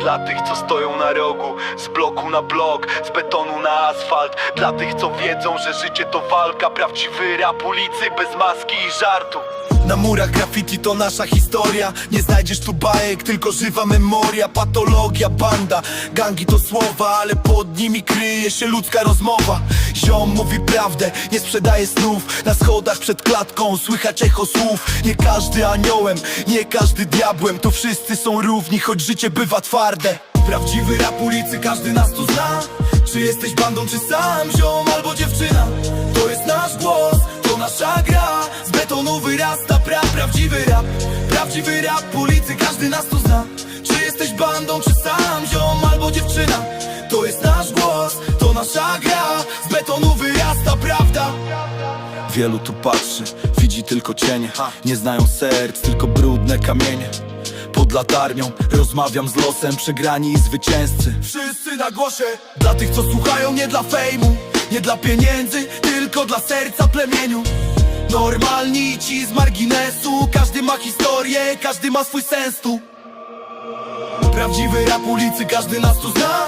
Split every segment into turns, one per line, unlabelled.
Dla tych, co stoją na rogu Z bloku na blok, z betonu na asfalt. Dla tych, co wiedzą, że życie to walka Prawdziwy rap ulicy, bez maski i żartu na murach graffiti to nasza historia. Nie znajdziesz tu bajek, tylko żywa memoria. Patologia, banda, gangi to słowa Ale pod nimi kryje się ludzka rozmowa. Ziom mówi prawdę, nie sprzedaje snów. Na schodach przed klatką słychać echo słów. Nie każdy aniołem, nie każdy diabłem. To wszyscy są równi, choć życie bywa twarde. Prawdziwy rap ulicy, każdy nas tu zna. Czy jesteś bandą, czy sam ziom albo dziewczyna? To jest nasz głos, to nasza gra rap Prawdziwy rap ulicy, każdy nas tu zna. Czy jesteś bandą, czy sam ziom albo dziewczyna? To jest nasz głos, to nasza gra. Z betonu wyrasta prawda. Wielu tu patrzy, widzi tylko cienie. Nie znają serc, tylko brudne kamienie. Pod latarnią Rozmawiam z losem przegrani i zwycięzcy. Wszyscy na głosie. Dla tych co słuchają nie dla fejmu Nie dla pieniędzy, tylko dla serca plemieniu Normalni ci z marginesu. Każdy ma historię, każdy ma swój sens tu Prawdziwy rap ulicy, każdy nas tu zna.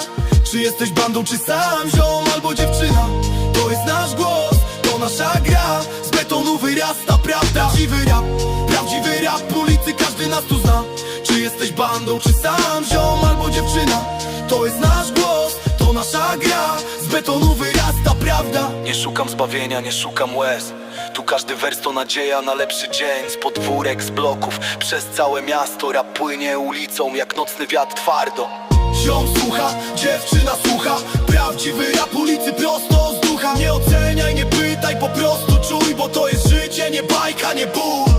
Czy jesteś bandą, czy sam ziom albo dziewczyna? To jest nasz głos, to nasza gra. Z betonu wyrasta prawda. Prawdziwy rap, prawdziwy rap ulicy, każdy nas tu zna. Czy jesteś bandą, czy sam ziom albo dziewczyna? To jest nasz głos, to nasza gra. Z betonu wyrasta prawda. Nie szukam zbawienia, nie szukam łez każdy wers to nadzieja na lepszy dzień. Z podwórek, z bloków, przez całe miasto. Rap płynie ulicą jak nocny wiatr twardo. Ziom słucha, dziewczyna słucha. Prawdziwy rap ulicy prosto z ducha. Nie oceniaj, nie pytaj, po prostu czuj Bo to jest życie, nie bajka, nie ból